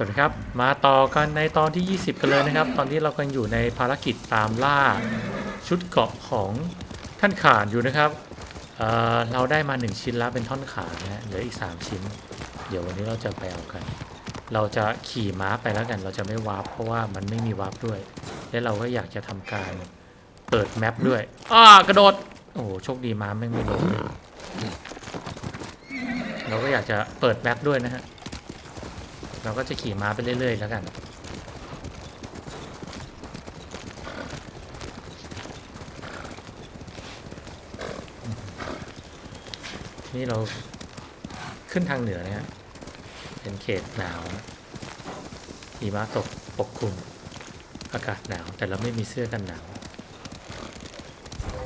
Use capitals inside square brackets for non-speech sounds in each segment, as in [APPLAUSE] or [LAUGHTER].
สวัสดีครับ มาต่อกันในตอนที่ 20 กันเลยนะครับ ตอนนี้เรากำลังอยู่ในภารกิจตามล่าชุดเกาะของท่านขานอยู่นะครับเเราได้มา 1 ชิ้นแล้วเป็นท่อนขานะฮะเหลืออีก 3 ชิ้น เดี๋ยววันนี้เราจะไปเอากัน เราจะขี่ม้าไปแล้วกัน เราจะไม่วาร์ปเพราะว่ามันไม่มีวาร์ปด้วย และเราก็อยากจะทำการเปิดแมปด้วยอ้ากระโดด โอ้โชคดีม้าแม่ไม่ลงเลยเราก็อยากจะเปิดแมปด้วยนะฮะ เราก็จะขี่ม้าไปเรื่อยๆแล้วกัน นี่เราขึ้นทางเหนือเนี่ยเป็นเขตหนาวหิมะตกปกคลุม อากาศหนาวแต่เราไม่มีเสื้อกันหนาว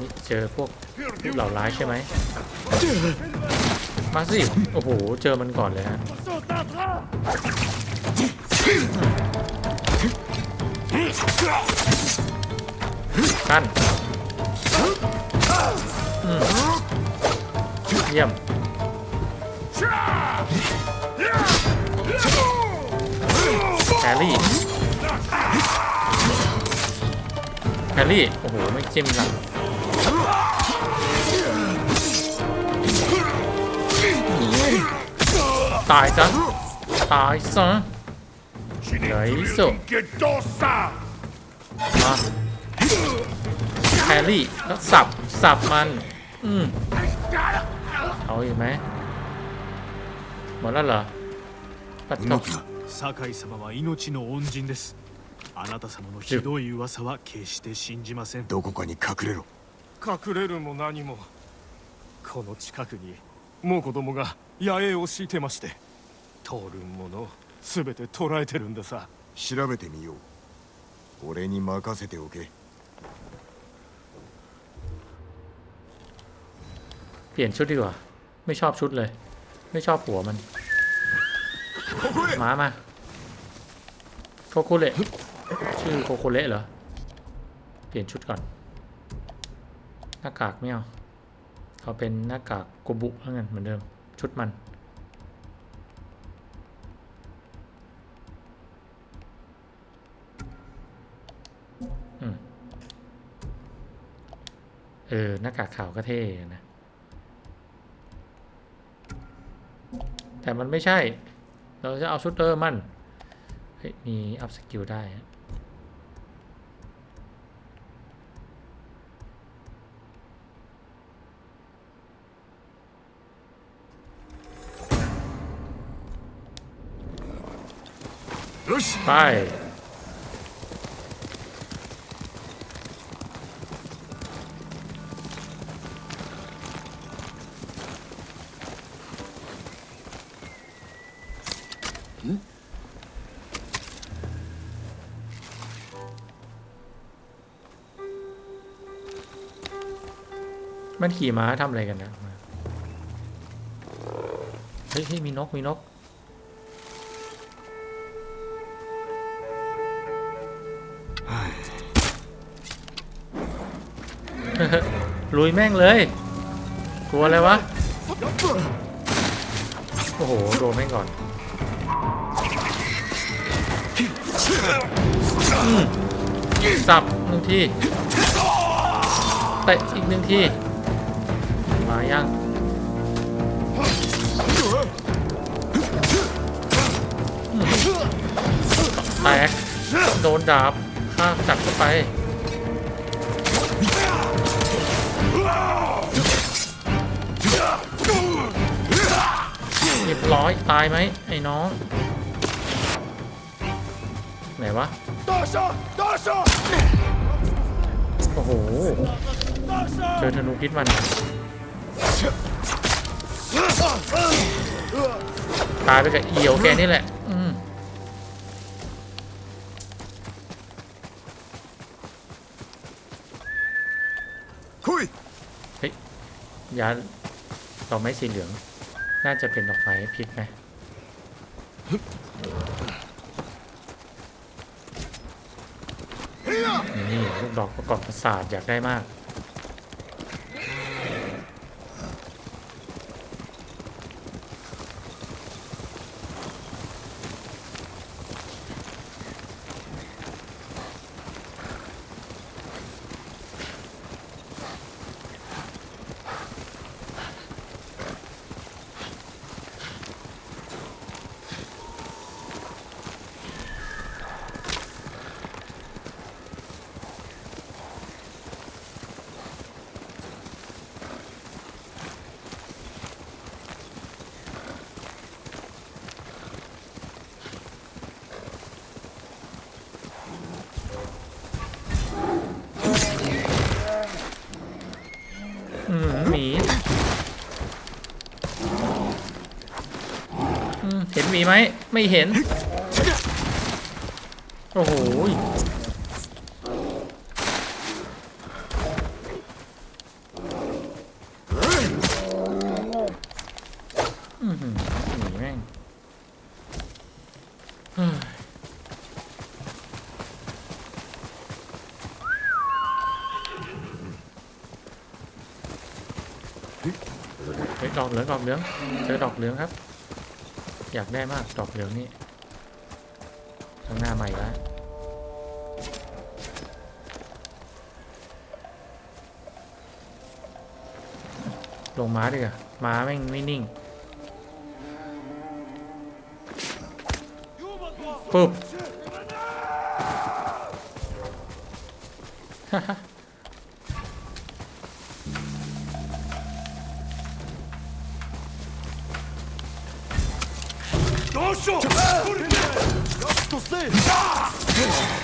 นี่เจอพวกเหล่าร้ายใช่ไหมมาสิ โอ้โห เจอมันก่อนเลยฮะ กันเยี่ยมแฮร์รี่แฮร์รี่ โอ้โห ไม่จิ้มหลังตายซะ ตายซะ ไหนสุด Get dosa! มาแฮร์รี่ แล้วสับ สับมัน อืม เอาอีกไหมหมดแล้วเหรอปัดตก 酒井様は命の恩人ですあなた様のひどい噂は決して信じませんどこかに隠れろ隠れるも何もこの近くにもう子供が野営を敷いてまして通るもの 全て捕らえてるんでさ調べてみよう俺に任せておけ เปลี่ยนชุดดีกว่า ไม่ชอบชุดเลย ไม่ชอบหัวมัน มามา โคโคเละชื่อโคโคเละเหรอ เปลี่ยนชุดก่อน หน้ากากไม่เอาเอาเป็นหน้ากากโกบุแล้วกันเหมือนเดิม ชุดมัน เออ หน้ากากขาวก็เท่นะ แต่มันไม่ใช่ เราจะเอาชุดเออมันเฮ้ยมีอัพสกิลได้อะไป มันขี่ม้าทำอะไรกันนะเฮ้ยเฮ้ยมีนกมีนก ลุยแม่งเลย กลัวอะไรวะ โอ้โห โดนแม่งก่อนสับหนึ่งทีเตะอีกหนึ่งที มายังแตกโดนดาบข้าจับเข้าไปเรียบร้อยตายไหมไอ้น้อง ไหนวะโอ้โหเจอธนูพิษมัน ตายไปกับเอี่ยวแกนี่แหละ อืม来いยาดอกไม้สีเหลือง น่าจะเป็นดอกไม้พิษไหมนี่ลูกดอกประกอบประสาทอยากได้มาก อืม เห็นมีไหม ไม่เห็น โอ้โหยอื้อหือหมีแม่งเฮ้ยเฮ้ยดอกเหลืองดอกเหลืองเจอดอกเหลืองครับ อยากได้มากดอกเหลืองนี่ข้างหน้าใหม่แล้วลงม้าดีกว่าม้าแม่งไม่นิ่งปุ๊บ มี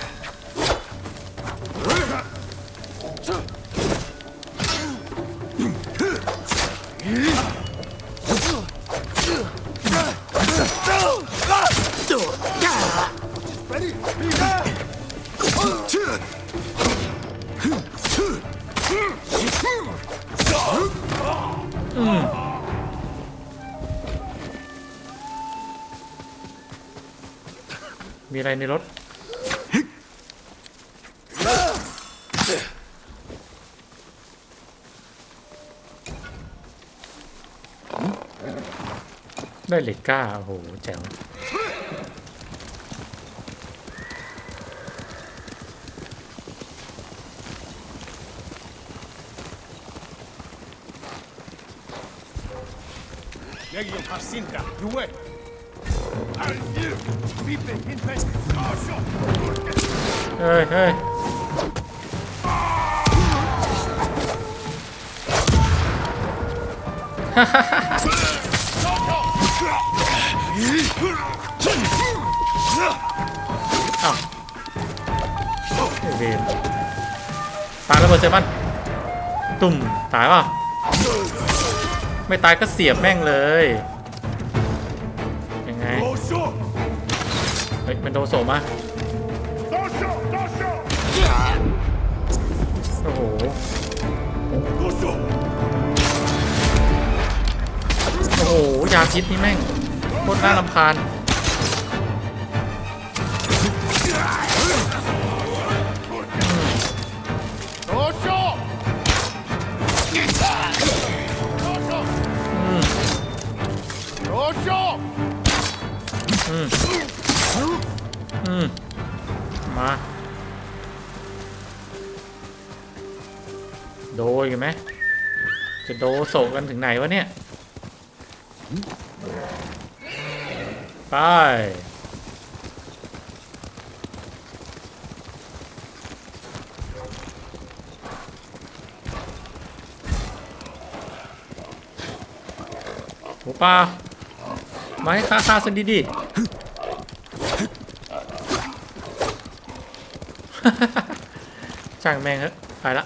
อะไรในรถ ได้เหล็กก้า โอ้โห แจ๋ว Legion Jacinta, you wait. เฮ้ยเฮ้ยอ้าวไอ้เวรตายแล้วเบอร์เซมันตุ่มตายป่ะไม่ตายก็เสียบแม่งเลย เฮ้ยมันโดนโสมมาโอ้โหโอ้โหยาพิษนี่แม่งโคตรน่ารำคาญ อืมมา โดยกันไหมจะโดโศกกันถึงไหนวะเนี่ย ไป หมูป่ามาให้ข้าข้าสันดีดี ๆช่างแม่งเถอะไปละ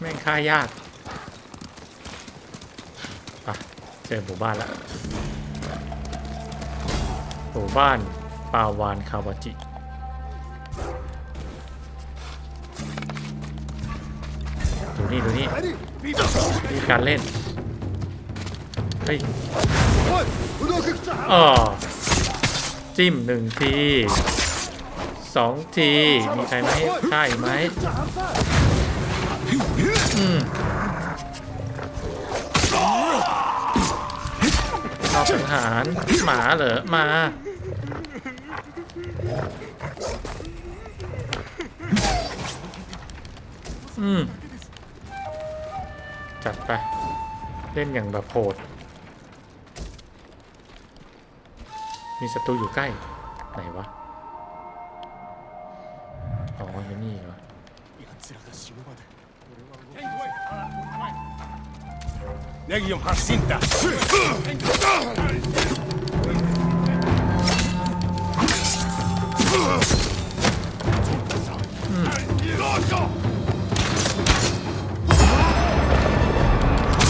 แม่งฆ่ายากไปเจอหมู่บ้านละหมู่บ้านปาวานคาวาจิดูนี่ดูนี่มีการเล่น เฮ้ยอ๋อจิ้มหนึ่งที สองทีมีใครไหมใช่ไหมอืมรอบสังหารหมาเหรอมาอืมจัดไป เล่นอย่างแบบโหด มีศัตรูอยู่ใกล้ ไหนวะ อ๋ออยู่นี่เหรอ Legion Jacinta.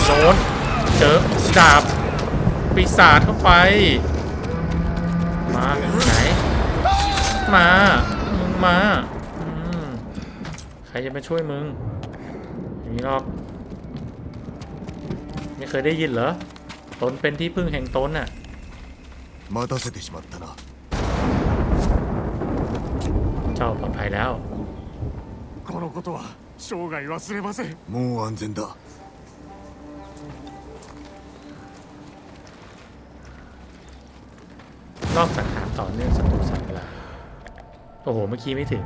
โดนเจอดาบปีศาจเข้าไป มาไหน มา มึงมา ใครจะมาช่วยมึงอย่างนี้หรอก ไม่เคยได้ยินเหรอ ตนเป็นที่พึ่งแห่งตนน่ะ 待たせてしまったな เจ้าปลอดภัยแล้ว このことは生涯忘れませんもう安全だ รอบสังหารต่อเนื่องศัตรูสามรายโอ้โห เมื่อกี้ไม่ถึง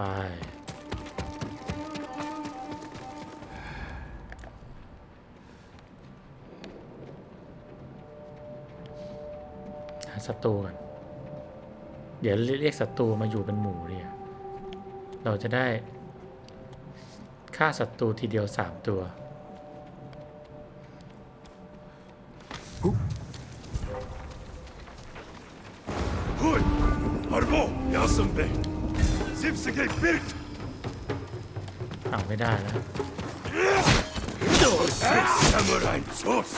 ไป หาศัตรูก่อน เดี๋ยวเรียกศัตรูมาอยู่เป็นหมู่เนี่ยเราจะได้ฆ่าศัตรูทีเดียวสามตัวเฮ้ยฮาร์โบยาสมเบ Zipse gefickt! เอาไม่ได้แล้ว Los, Samurai, los!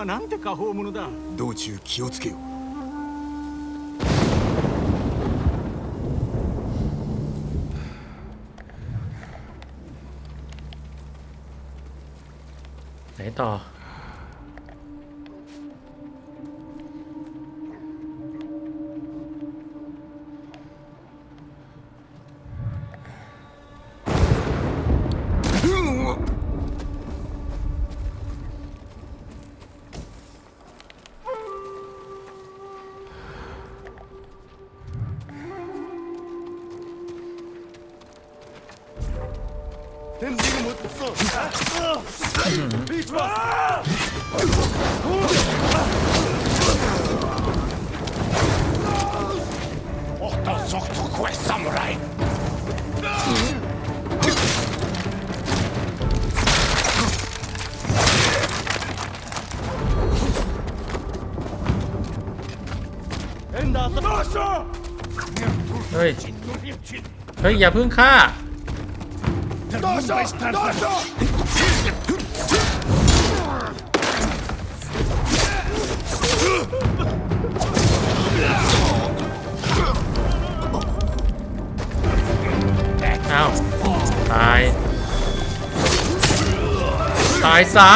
はなんて過法者だ道中気をつけよう来到。 เฮ้ย เฮ้ย อย่าเพึ่งฆ่า อ้าว ตาย ตายซะ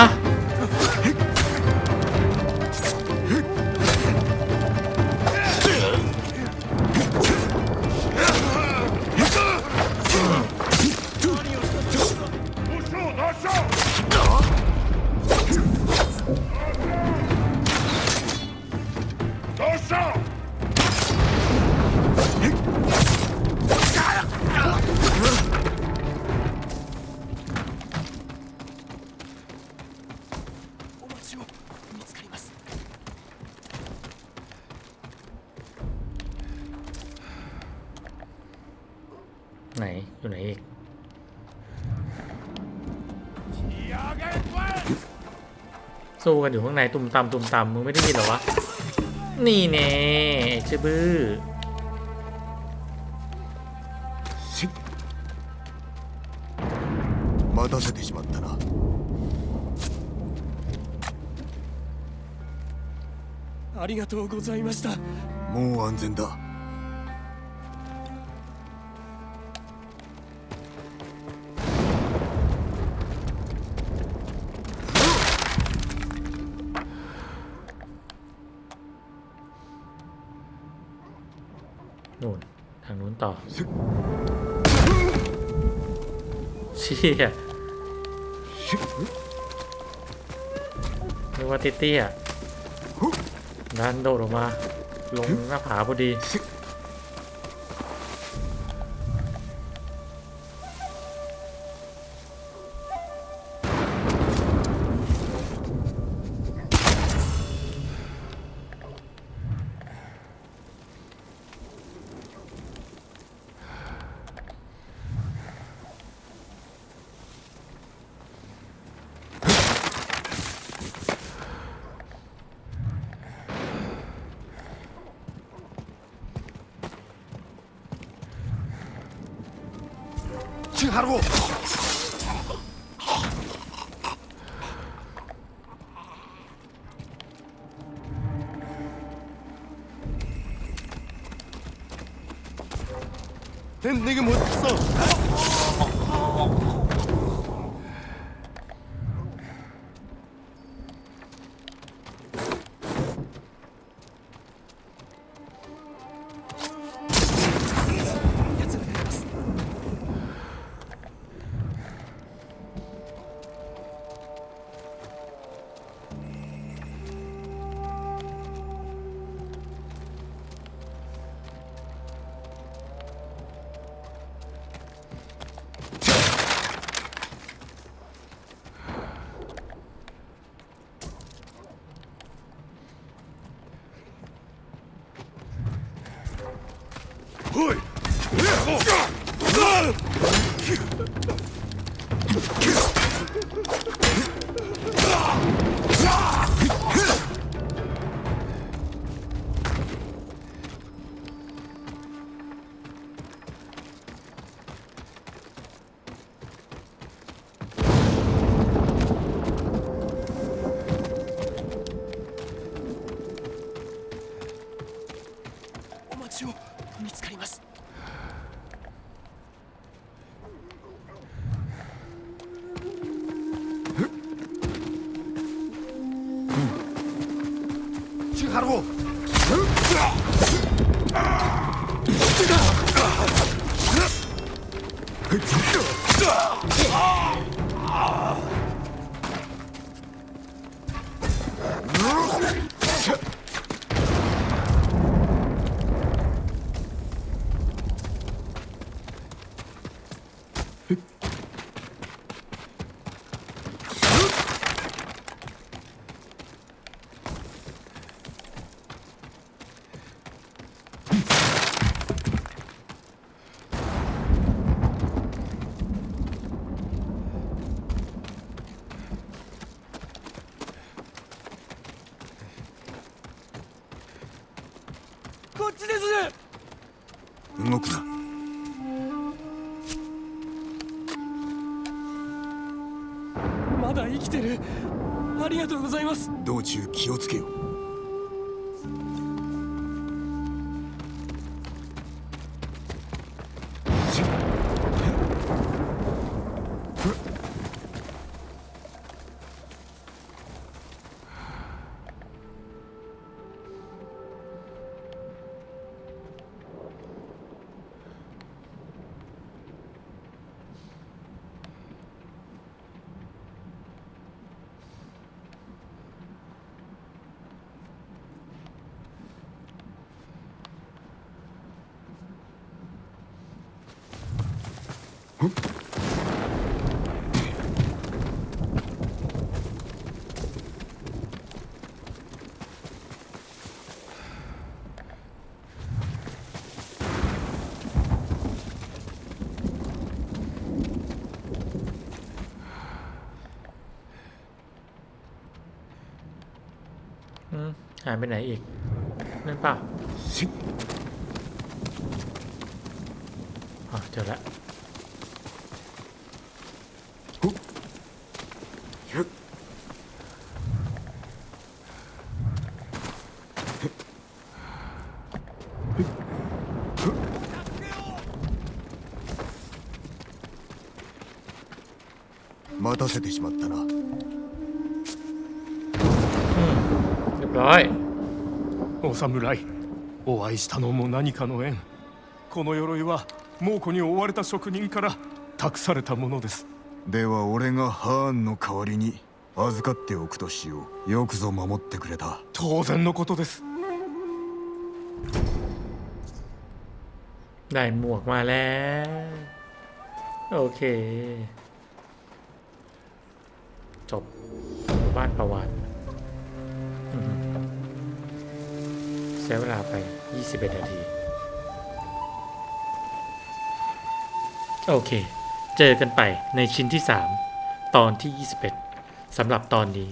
สู้กันอยู่ข้างในตุ่มตำตุ่มตำมึงไม่ได้ยินหรอวะ นี่แน่เชบือมอบื้อ待たせてしまったなありがとうございましたもう安全だ เชี่ยนึกว่าติเตี้ยๆดันโดดออกมา ลงหน้าผาพอดี 된 내게 뭐 못했어. ちを見つかります。千春子 [LAUGHS] 道中気をつけよ หายไปไหนอีก นั่นเปล่าอ๋อเจอแล้ว せてしまったな เรียบร้อย お侍お会いしたのも何かの縁この鎧は猛虎に追われた職人から託されたものですでは俺がハーンの代わりに預かっておくとしようよくぞ守ってくれた当然のことです ได้หมวกมาแล้ว โอเค จบบ้านประวัติใช้เวลาไป 21 นาที โอเค เจอกันไปในชิ้นที่ 3 ตอนที่ 21สำหรับตอนนี้